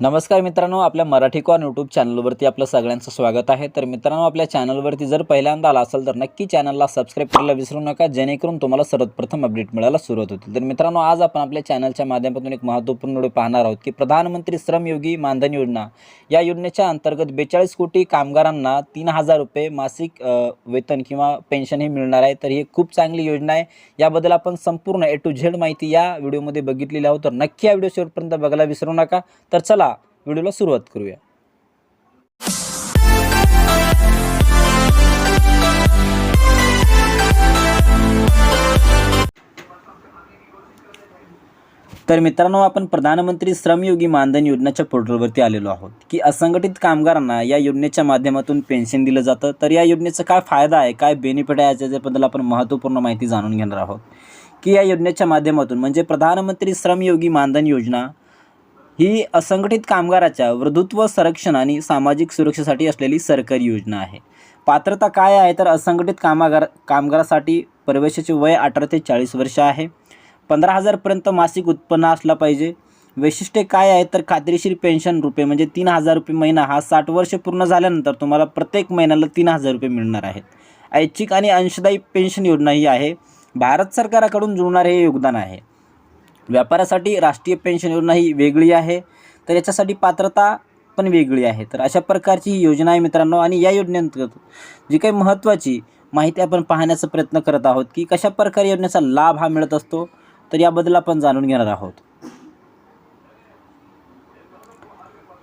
नमस्कार मित्रांनो आपल्या मराठी कॉन यूट्यूब चॅनलवरती आपलं सगळ्यांचं स्वागत आहे. तर मित्रांनो आपल्या चॅनलवरती जर पहिल्यांदा आला असेल तर नक्की चॅनलला सबस्क्राईब करायला विसरू नका जेणेकरून तुम्हाला सर्वप्रथम अपडेट मिळायला सुरुवात होतील. तर मित्रांनो आज आपण आपल्या चॅनलच्या माध्यमातून एक महत्त्वपूर्ण व्हिडिओ पाहणार आहोत की प्रधानमंत्री श्रमयोगी मानधन योजना. या योजनेच्या अंतर्गत बेचाळीस कोटी कामगारांना तीन हजार रुपये मासिक वेतन किंवा पेन्शन हे मिळणार आहे. तर ही खूप चांगली योजना आहे. याबद्दल आपण संपूर्ण ए टू झेड माहिती या व्हिडिओमध्ये बघितलेली आहोत. तर नक्की या व्हिडिओ शेवटपर्यंत बघायला विसरू नका. तर चला व्हिडिओला सुरुवात करूया. तर मित्रांनो आपण प्रधानमंत्री श्रमयोगी मानधन योजनेच्या पोर्टलवरती आलेलो आहोत की असंघटित कामगारांना या योजनेच्या माध्यमातून पेन्शन दिलं जातं. तर या योजनेचा काय फायदा आहे काय बेनिफिट आहे याच्याबद्दल आपण महत्त्वपूर्ण माहिती जाणून घेणार आहोत की या योजनेच्या माध्यमातून म्हणजे प्रधानमंत्री श्रमयोगी मानधन योजना ही असंघटित कामगाराच्या वृद्धत्व संरक्षण आणि सामाजिक सुरक्षेसाठी असलेली सरकारी योजना आहे. पात्रता काय आहे? तर असंघटित कामगार कामगारासाठी प्रवेशाचे वय अठरा ते चाळीस वर्ष आहे. पंधरा हजारपर्यंत मासिक उत्पन्न असला पाहिजे. वैशिष्ट्ये काय आहे? तर खात्रीशीर पेन्शन रुपये म्हणजे तीन हजार रुपये महिना हा साठ वर्ष पूर्ण झाल्यानंतर तुम्हाला प्रत्येक महिन्याला तीन हजार रुपये मिळणार आहेत. ऐच्छिक आणि अंशदायी पेन्शन योजना ही आहे. भारत सरकाराकडून जुळणारे हे योगदान आहे. व्यापारासाठी राष्ट्रीय पेन्शन योजना ही वेगळी आहे. तर याच्यासाठी पात्रता पण वेगळी आहे. तर अशा प्रकारची ही योजना आहे मित्रांनो आणि या योजनेअंतर्गत जी काही महत्त्वाची माहिती आपण पाहण्याचा प्रयत्न करत आहोत की कशा प्रकारे योजनेचा लाभ हा मिळत असतो तर याबद्दल आपण जाणून घेणार आहोत.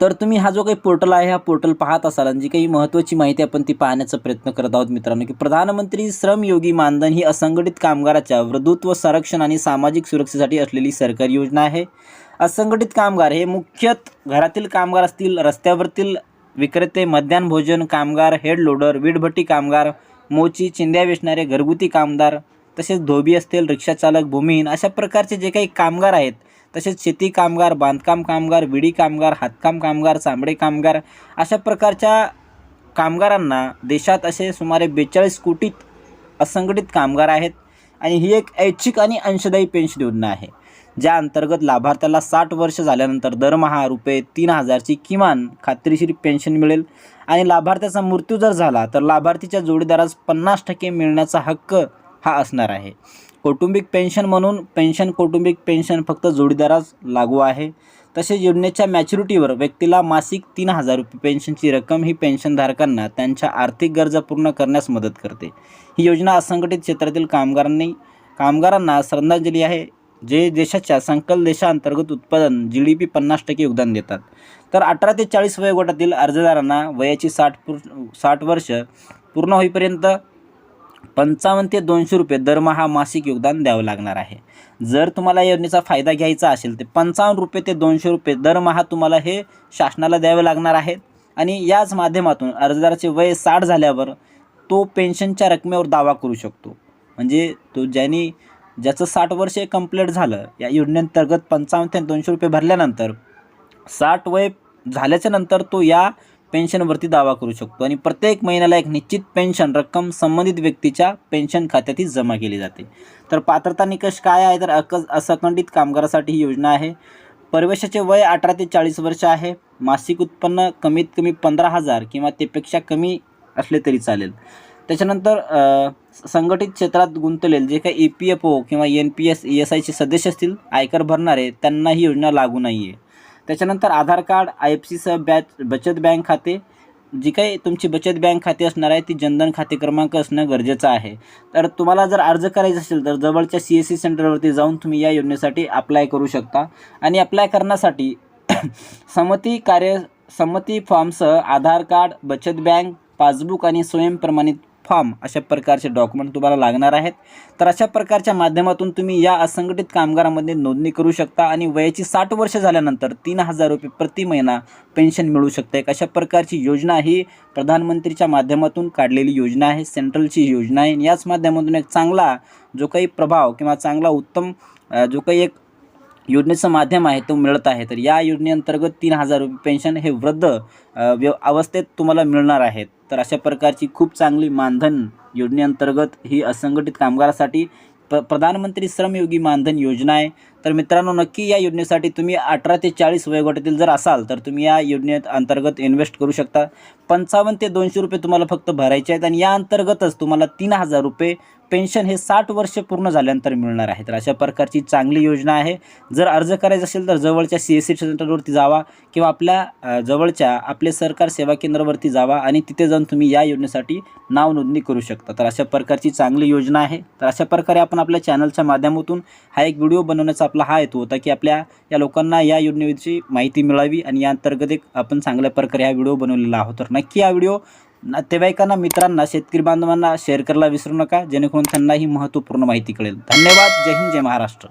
तर तुम्ही हा जो काही पोर्टल आहे हा पोर्टल पाहत असाल आणि जी काही महत्त्वाची माहिती आपण ती पाहण्याचा प्रयत्न करत आहोत मित्रांनो की प्रधानमंत्री श्रमयोगी मानधन ही असंघटित कामगाराच्या वृद्धत्व संरक्षण आणि सामाजिक सुरक्षेसाठी असलेली सरकारी योजना आहे. असंघटित कामगार हे मुख्यत घरातील कामगार असतील रस्त्यावरतील विक्रेते मध्यान्ह भोजन कामगार हेड लोडर वीटभट्टी कामगार मोची चिंध्या वेचणारे घरगुती कामगार तसेच धोबी असतील रिक्षाचालक भूमिहीन अशा प्रकारचे जे काही कामगार आहेत तसेच शेती कामगार बांधकाम कामगार विडी कामगार हातकाम कामगार चामडे कामगार अशा प्रकारच्या कामगारांना देशात असे सुमारे बेचाळीस कोटीत असंघटित कामगार आहेत आणि ही एक ऐच्छिक आणि अंशदायी पेन्शन योजना आहे ज्या अंतर्गत लाभार्थ्याला साठ वर्ष झाल्यानंतर दरमहा रुपये तीन हजारची किमान खात्रीशीर पेन्शन मिळेल आणि लाभार्थ्याचा मृत्यू जर झाला तर लाभार्थीच्या जोडीदारास पन्नास टक्के मिळण्याचा हक्क हा असणार आहे. कौटुंबिक पेन्शन म्हणून पेन्शन कौटुंबिक पेन्शन फक्त जोडीदारास लागू आहे. तसेच योजनेच्या मॅच्युरिटीवर व्यक्तीला मासिक तीन हजार रुपये पेन्शनची रक्कम ही पेन्शनधारकांना त्यांच्या आर्थिक गरजा पूर्ण करण्यास मदत करते. ही योजना असंघटित क्षेत्रातील कामगारांनी कामगारांना श्रद्धांजली आहे. जे देशाच्या संकल देशांतर्गत उत्पादन जी डी पी पन्नास टक्के योगदान देतात. तर अठरा ते चाळीस वयोगटातील अर्जदारांना वयाची साठ पूर साठ वर्ष पूर्ण होईपर्यंत पंचावन्न ते दोनशे रुपये दरमहा मासिक योगदान द्यावं लागणार आहे. जर तुम्हाला योजनेचा फायदा घ्यायचा असेल तर पंचावन्न रुपये ते दोनशे रुपये दरमहा तुम्हाला हे शासनाला द्यावे लागणार आहेत आणि याच माध्यमातून अर्जदाराचे वय साठ झाल्यावर तो पेन्शनच्या रकमेवर दावा करू शकतो. म्हणजे तो ज्यांनी ज्याचं साठ वर्ष कंप्लीट झालं या योजनेअंतर्गत पंचावन्न ते दोनशे रुपये भरल्यानंतर साठ वय झाल्याच्यानंतर तो या पेन्शनवरती दावा करू शकतो. आणि प्रत्येक महिन्याला एक निश्चित पेन्शन रक्कम संबंधित व्यक्तीच्या पेन्शन खात्यातही जमा केली जाते. तर पात्रता निकष काय आहे? तर अक असंखंडित कामगारासाठी ही योजना आहे. प्रवेशाचे वय अठरा ते चाळीस वर्ष आहे. मासिक उत्पन्न कमीत कमी पंधरा हजार किंवा त्यापेक्षा कमी असले तरी चालेल. त्याच्यानंतर संघटित क्षेत्रात गुंतलेले जे काही ई पी एफ ओ किंवा N P S E S आयचे सदस्य असतील आयकर भरणारे त्यांना ही योजना लागू नाही आहे त्याच्यानंतर आधार कार्ड आय एफ सीसह बॅच बचत बँक खाते. जी काही तुमची बचत बँक खाते असणार आहे ती जनधन खाते क्रमांक असणं गरजेचं आहे. तर तुम्हाला जर अर्ज करायचा असेल तर जवळच्या सी एस सी सेंटरवरती जाऊन तुम्ही या योजनेसाठी अप्लाय करू शकता. आणि अप्लाय करण्यासाठी संमती कार्य संमती फॉर्मसह आधार कार्ड बचत बँक पासबुक आणि स्वयंप्रमाणित फॉर्म अशा प्रकारचे डॉक्युमेंट तुम्हाला लागणार आहेत. तर अशा प्रकारच्या माध्यमातून तुम्ही या असंघटित कामगारामध्ये नोंदणी करू शकता आणि वयाची साठ वर्ष झाल्यानंतर तीन हजार रुपये प्रति महिना पेन्शन मिळू शकते. अशा प्रकारची योजना ही प्रधानमंत्रीच्या माध्यमातून काढलेली योजना आहे सेंट्रलची योजना आहे. याच माध्यमातून एक चांगला जो काही प्रभाव किंवा चांगला उत्तम जो काही एक योजनेचं माध्यम आहे तो मिळत आहे. तर या योजनेअंतर्गत तीन हजार रुपये पेन्शन हे वृद्ध व्यव अवस्थेत तुम्हाला मिळणार आहेत. तर अशा प्रकारची खूप चांगली मानधन योजनेअंतर्गत ही असंघटित कामगारासाठी प्र प्रधानमंत्री श्रमयोगी मानधन योजना आहे. तर मित्रांनो नक्की या योजनेसाठी तुम्ही अठरा ते चाळीस वयोगटातील जर असाल तर तुम्ही या योजनेत अंतर्गत इन्व्हेस्ट करू शकता. पंचावन्न ते दोनशे रुपये तुम्हाला फक्त भरायचे आहेत आणि या अंतर्गतच तुम्हाला तीन हजार रुपये पेन्शन हे साठ वर्ष पूर्ण झाल्यानंतर मिळणार आहे तर अशा प्रकारची चांगली योजना आहे. जर अर्ज करायचा असेल तर जवळच्या सी एस सी सेंटरवरती जावा किंवा आपल्या जवळच्या आपले सरकार सेवा केंद्रावरती जावा आणि तिथे जाऊन तुम्ही या योजनेसाठी नाव नोंदणी करू शकता. तर अशा प्रकारची चांगली योजना आहे. तर अशा प्रकारे आपण आपल्या चॅनलच्या माध्यमातून हा एक व्हिडिओ बनवण्याचा आपला हा हेतू होता की आपल्या या लोकांना या योजनेविषयी माहिती मिळावी आणि या अंतर्गत एक आपण चांगल्या प्रकारे हा व्हिडिओ बनवलेला आहोत. तर नक्की हा व्हिडिओ नातेवाईकांना मित्रांना शेतकरी बांधवांना शेअर करायला विसरू नका जेणेकरून त्यांना ही महत्त्वपूर्ण माहिती कळेल. धन्यवाद. जय हिंद जय महाराष्ट्र.